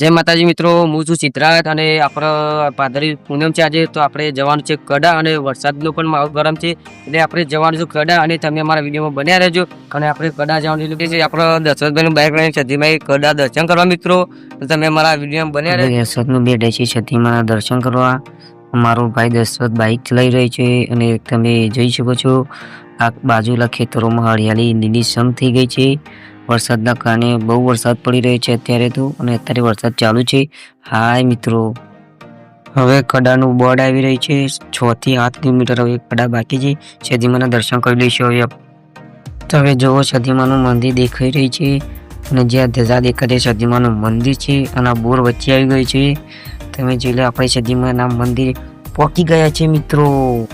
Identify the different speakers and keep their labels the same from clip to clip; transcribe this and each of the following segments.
Speaker 1: જય માતાજી મિત્રો, હું છું ચિત્રાત અને આપણા પાદરી પૂનમ છે આજે. તો આપણે જવાનું છે કડા અને વરસાદનો પણ માહોલ ગરમ છે. એટલે આપણે જવાનું છે કડા અને તમે અમારા વિડીયોમાં બન્યા રહેજો. અને આપણે કડા જવાનું એટલે છે આપણા દશરથભાઈનું બાઇક લઈને છતીમાં કડા દર્શન કરવા મિત્રો. તમે અમારા વિડીયોમાં બન્યા રહેજો.
Speaker 2: દશરથનું બેડ છે છતીમાં દર્શન કરવા. મારો ભાઈ દશરથ બાઇક ચલાવી રહ્યો છે અને તમે જોઈ શકો છો, આ બાજુના ખેતરોમાં હરિયાળી લીલીછમ થઈ ગઈ છે. વરસાદના કારણે બહુ વરસાદ પડી રહ્યો છે અત્યારે તો, અને અત્યારે વરસાદ ચાલુ છે. હાય મિત્રો. હવે કડાનું બોર્ડ આવી રહ્યું છે. છ થી આઠ કિલોમીટર હવે કડા બાકી છે. સદીમાના દર્શન કરી લઈશું હવે તો હવે જુઓ સદીમાનું મંદિર દેખાઈ રહ્યું છે. અને જ્યાં ધજા દેખાય છે સદીમાનું મંદિર છે. અને બોર વચ્ચે આવી ગયું છે. તમે જોઈ લો આપણે સદીમાના મંદિર પહોંચી ગયા છે મિત્રો.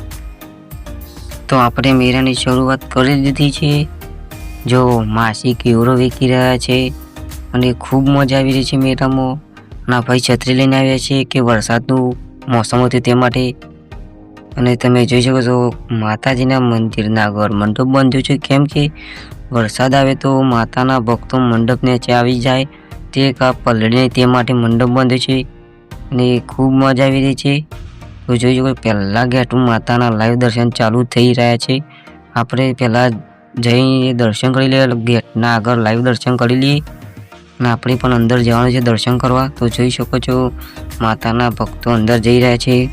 Speaker 2: તો આપણે મેળાની શરૂઆત કરી દીધી છે. જો માસી કેવરો વેચી રહ્યા છે અને ખૂબ મજા આવી રહી છે મેળામાં ના ભાઈ છત્રી લઈને આવ્યા છે કે વરસાદનું મોસમ હતું તે માટે. અને તમે જોઈ શકો છો, માતાજીના મંદિરના ઘર મંડપ બાંધ્યો છે. કેમ કે વરસાદ આવે તો માતાના ભક્તો મંડપ નીચે આવી જાય. તે કા પલળીને તે માટે મંડપ બાંધ્યો છે. અને ખૂબ મજા આવી રહી છે. તો જોઈ શકો પહેલાં ગેટું માતાના લાઈવ દર્શન ચાલુ થઈ રહ્યા છે. આપણે પહેલાં જઈ દર્શન કરી લે, ગેટના આગળ લાઈવ દર્શન કરી લઈએ અને આપણે પણ અંદર જવાનું છે દર્શન કરવા. તો જોઈ શકો છો, માતાના ભક્તો અંદર જઈ રહ્યા છે.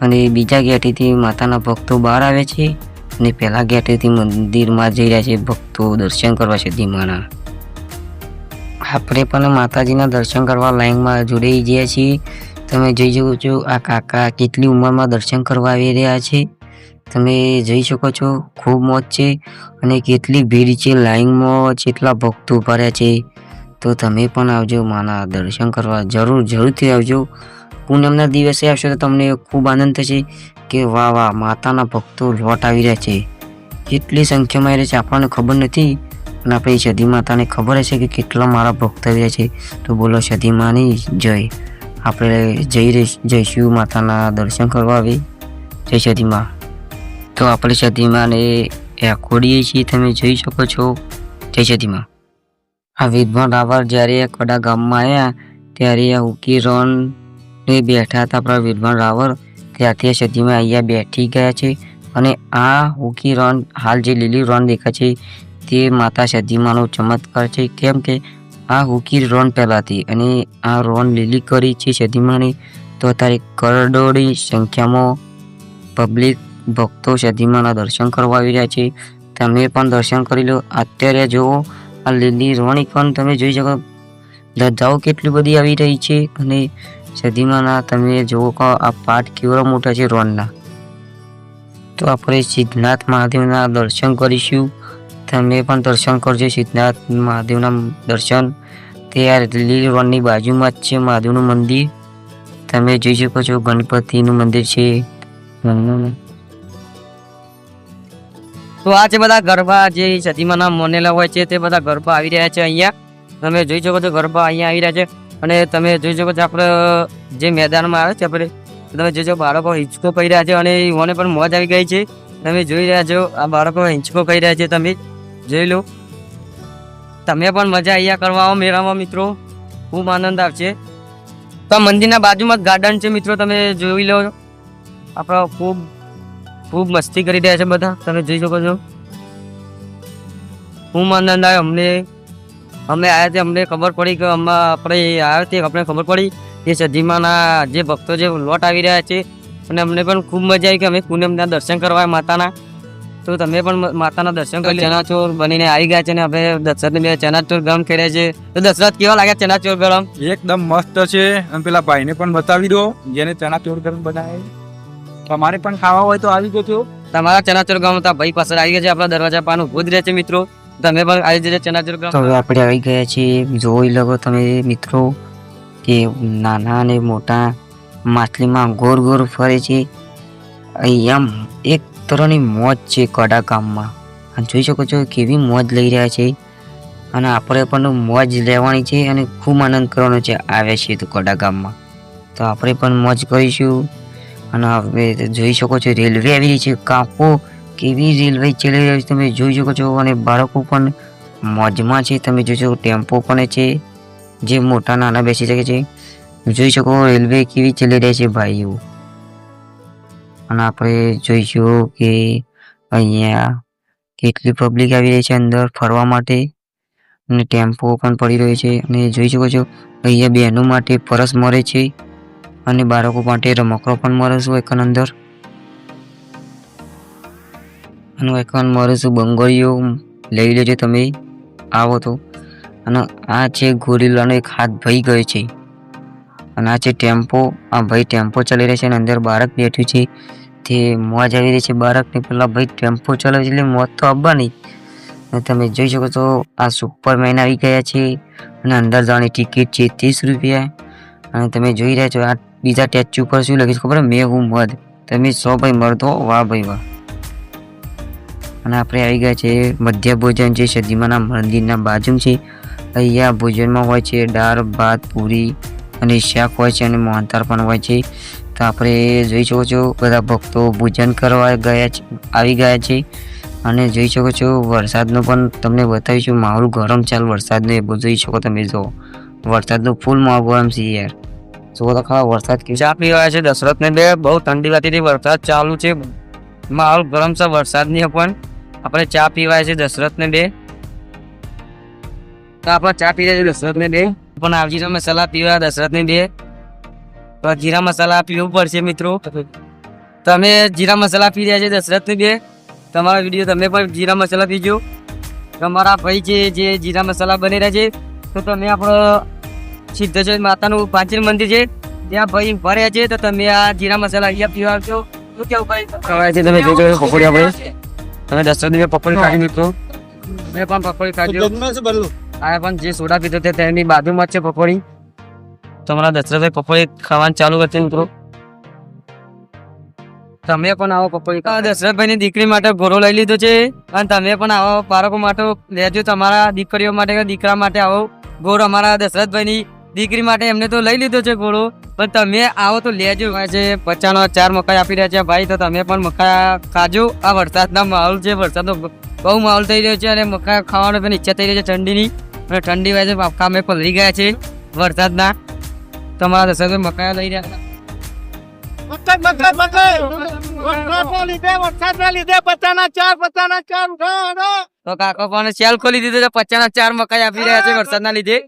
Speaker 2: અને બીજા ગેટેથી માતાના ભક્તો બહાર આવે છે. અને પહેલા ગેટેથી મંદિરમાં જઈ રહ્યા છે ભક્તો દર્શન કરવા છે ધીમાના આપણે પણ માતાજીના દર્શન કરવા લાઈનમાં જોડાઈ ગયા છીએ. તમે જોઈ શકો છો, આ કાકા કેટલી ઉંમરમાં દર્શન કરવા આવી રહ્યા છે. તમે જઈ શકો છો. ખૂબ મોજ છે અને કેટલી ભીડ છે. લાઈનમાં જેટલા ભક્તો ઊભા છે. તો તમે પણ આવજો. માના દર્શન કરવા જરૂર, જરૂરથી આવજો. પૂનમના દિવસે આવશો તો તમને ખૂબ આનંદ થશે કે વાહ વાહ, માતાના ભક્તો લોટ આવી રહ્યા છે. કેટલી સંખ્યામાં આવી રહ્યા છે આપણને ખબર નથી. અને આપણી સદી માતાને ખબર હશે કે કેટલા મારા ભક્ત આવી રહ્યા છે. તો બોલો સદી માની જય. આપણે જઈ રહી જઈશું માતાના દર્શન કરવા આવી જય સદીમાં તો આપણે સદીમાં એ ખોડીએ છીએ, તમે જોઈ શકો છો જય સદીમાં. આ વિદ્વાન રાવર જ્યારે કડા ગામમાં આવ્યા ત્યારે આ ઉકી રોન ને બેઠા હતા આપણા વિદ્વાન રાવર, ત્યાંથી આ અહીંયા બેઠી ગયા છે અને આ હુકી રણ હાલ જે લીલી રણ દેખાય છે, તે માતા સદીમાનો ચમત્કાર છે. કેમ કે આ હુકી રણ પહેલાંથી અને આ રણ લીલી કરી છે સદીમાની, તો અત્યારે કરોડોની સંખ્યામાં પબ્લિક ભક્તો સદીમાના દર્શન કરવા આવી રહ્યા છે. તમે પણ દર્શન કરી લો. અત્યારે જુઓ, આ લીલી રોણી પણ તમે જોઈ શકો. ધજાઓ કેટલી બધી આવી રહી છે અને સદીમાના તમે જુઓ કે આ પાઠ કેવડો મોટા છે રોણના. તો આપણે સિદ્ધનાથ મહાદેવના દર્શન કરીશું. તમે પણ દર્શન કરજો. સિદ્ધનાથ મહાદેવના દર્શન. તે આ લીલી રોડની બાજુમાં જ છે મહાદેવનું મંદિર. તમે જોઈ શકો છો ગણપતિનું મંદિર છે.
Speaker 1: તો આ છે બધા ગરબા જે સતીમાના મોનેલા હોય છે, તે બધા ગરબા આવી રહ્યા છે અહીંયા. તમે જોઈ શકો છો ગરબા અહીંયા આવી રહ્યા છે. અને તમે જોઈ શકો છો આપણે જે મેદાનમાં આવે છે આપણે, તમે જોજો બાળકો હિંચકો કહી રહ્યા છે અને મને પણ મોજ આવી ગઈ છે. તમે જોઈ રહ્યા છો આ બાળકો હિંચકો કહી રહ્યા છે, તમે જોઈ લો. તમે પણ મજા અહીંયા કરવા આવો મેળામાં મિત્રો. ખૂબ આનંદ આવશે. તો મંદિરના બાજુમાં જ ગાર્ડન છે મિત્રો, તમે જોઈ લો. આપણો ખૂબ ખૂબ મસ્તી કરી રહ્યા છે બધા. તમે જોઈ શકો છો. ખૂબ આનંદ આવ્યો. અમને અમે આવ્યા તે અમને ખબર પડી કે અમે આપણે આવ્યા તે આપણે ખબર પડી કે સદીમાના જે ભક્તો જે લોટ આવી રહ્યા છે અને અમને પણ ખૂબ મજા આવી કે અમે પૂનમના દર્શન કરવા માતાના. તો તમે પણ માતાના દર્શન કરી ચનાચોર બનીને આવી ગયા છે ને હવે દશરથ બે ચનાચોર ગરમ કર્યા છે. તો દશરથ કેવા લાગ્યા ચનાચોર ગરમ?
Speaker 3: એકદમ મસ્ત છે. અને પેલા ભાઈને પણ બતાવી દો જેને ચણા ચોર ગરમ બનાવે. તમારે પણ ખાવા હોય તો આવી જજો
Speaker 1: તમારા ચનાચોર ગામ હતા ભાઈ પાસે આવી ગયા છે આપણા દરવાજા પાન ભૂજ જ રહે છે મિત્રો. તમે પણ આવી જજો ચનાચોર ગામ
Speaker 2: હવે આપણે આવી ગયા છીએ. જોઈ લો તમે મિત્રો કે નાના અને મોટા માછલીમાં ગોર ગોર ફરે છે. અહીંયા એક તરહની મોજ છે કડા ગામમાં. અને જોઈ શકો છો કેવી મોજ લઈ રહ્યા છે. અને આપણે પણ મોજ લેવાની છે અને ખૂબ આનંદ કરવાનો છે. આવ્યા છીએ તો કડા ગામમાં. તો આપણે પણ મોજ કરીશું. અને હવે જોઈ શકો છો, રેલવે આવી રહી છે કાપો કેવી રેલવે ચાલી રહી છે, તમે જોઈ શકો છો, અને બાળકો પણ મોજમાં છે, તમે જોજો ટેમ્પો પણ છે, જે મોટા નાના બેસી શકે છે. જોઈ શકો, રેલવે કેવી ચાલી રહી છે, ભાઈઓ. અને આપણે જોઈશું કે અહીંયા કેટલી પબ્લિક આવી રહી છે, અંદર ફરવા માટે. અને ટેમ્પો પણ પડી રહ્યો છે, અને જોઈ શકો છો, અહીંયા બહેનો માટે પરસ મળે છે. અને બાળકો માટે રમકડો પણ મળે છે એકન અંદર. અને એકન મળે છે બંગડીઓ. લઈ લેજો તમે. આવો તો. અને આ છે ગોરીલાનો એક હાથ ભાઈ ગયો છે. અને આ છે ટેમ્પો. આ ભાઈ ટેમ્પો ચલાવી રહ્યા છે અને અંદર બાળક બેઠું છે. તે મોજ આવી રહી છે બાળકને. પેલા ભાઈ ટેમ્પો ચલાવે છે એટલે મોત તો આવવાની તમે જોઈ શકો છો આ સુપરમેન આવી ગયા છે. અને અંદર જવાની ટિકિટ છે ત્રીસ રૂપિયા. અને તમે જોઈ રહ્યા છો આ બીજા ટેચ્યુ પર શું લખીશ ખબર? મેં હું મધ. તમે સો ભાઈ મળતો વાહ ભાઈ વાહ અને આપણે આવી ગયા છે મધ્ય ભોજન જે સદીમાના મંદિરના બાજુ છે. અહીંયા ભોજનમાં હોય છે દાળ, ભાત, પૂરી અને શાક હોય છે અને મોહનતાર પણ હોય છે. તો આપણે જોઈ શકો છો બધા ભક્તો ભોજન કરવા ગયા છે, આવી ગયા છે. અને જોઈ શકો છો વરસાદનો પણ તમને બતાવીશું. માહોલ ગરમ ચાલ વરસાદનો એ જોઈ શકો તમે જો. વરસાદનો ફૂલ માહોલ ગરમ છે યાર. વરસાદ કેવો
Speaker 1: ચા પીવા છે દશરથ ને બે બહુ ઠંડી વાતી વરસાદ ચાલુ છે. માહોલ ગરમ છે વરસાદની પણ આપણે ચા પીવાય છે દશરથ ને બે. તો આપણે ચા પી રહ્યા છે દશરથ ને બે. પણ આ જીરા મસાલા પીવા દશરથ ને બે. તો જીરા મસાલા પીવું પડશે મિત્રો. તમે જીરા મસાલા પી રહ્યા છે દશરથ ને બે. તમારા વીડિયો તમે પણ જીરા મસાલા પીજો. તમારા ભાઈ છે જે જીરા મસાલા બની રહ્યા છે, તો તમે આપણો સિદ્ધેશ્વર માતાનું પ્રાચીન મંદિર છે. ત્યાં ભાઈ ભરે છે તો તમે આ જીરા મસાલા અહીંયા પીવા આવજો. શું કેવું ભાઈ? ખવાય છે તમે જોઈ પકોડી આપણે. તમે દસ દિવસ પકોડી ખાધી મિત્રો. મેં પણ પકોડી ખાધી આ પણ જે સોડા પીધો તે તેની બાજુમાં જ છે પકોડી. તમારા દશરથભાઈ પકોડી ખાવાનું ચાલુ કરશે મિત્રો. તમે પણ આવો પકોડી દશરથભાઈ દશરથભાઈની દીકરી માટે ઘોડો લઈ લીધો છે. અને તમે પણ આવો બાળકો માટે લેજો. તમારા દીકરીઓ માટે કે દીકરા માટે આવો. ઘોડો અમારા દશરથભાઈની દીકરી માટે એમને તો લઈ લીધો છે ઘોડો પણ તમે આવો તો લેજો. જે પચાનો ચાર મકાઈ આપી રહ્યા છે ભાઈ તો તમે પણ મકાઈ ખાજો. આ વરસાદના માહોલ છે વરસાદનો બહુ માહોલ થઈ રહ્યો છે અને મકાઈ ખાવાનો પણ ઈચ્છા થઈ રહી છે ઠંડીની. અને ઠંડી વાય છે કામે પલળી ગયા છે વરસાદના. તમારા દશરથભાઈ મકાઈ લઈ રહ્યા હતા
Speaker 4: મકાઈ મકાઈ મકાઈ. લીધે વરસાદના લીધે પચાના ચાર પચાના ચાર ઉઠો, ઉઠો.
Speaker 1: તો કાકો પણ સેલ ખોલી દીધો છે પચાના ચાર મકાઈ આપી રહ્યા છે વરસાદના લીધે.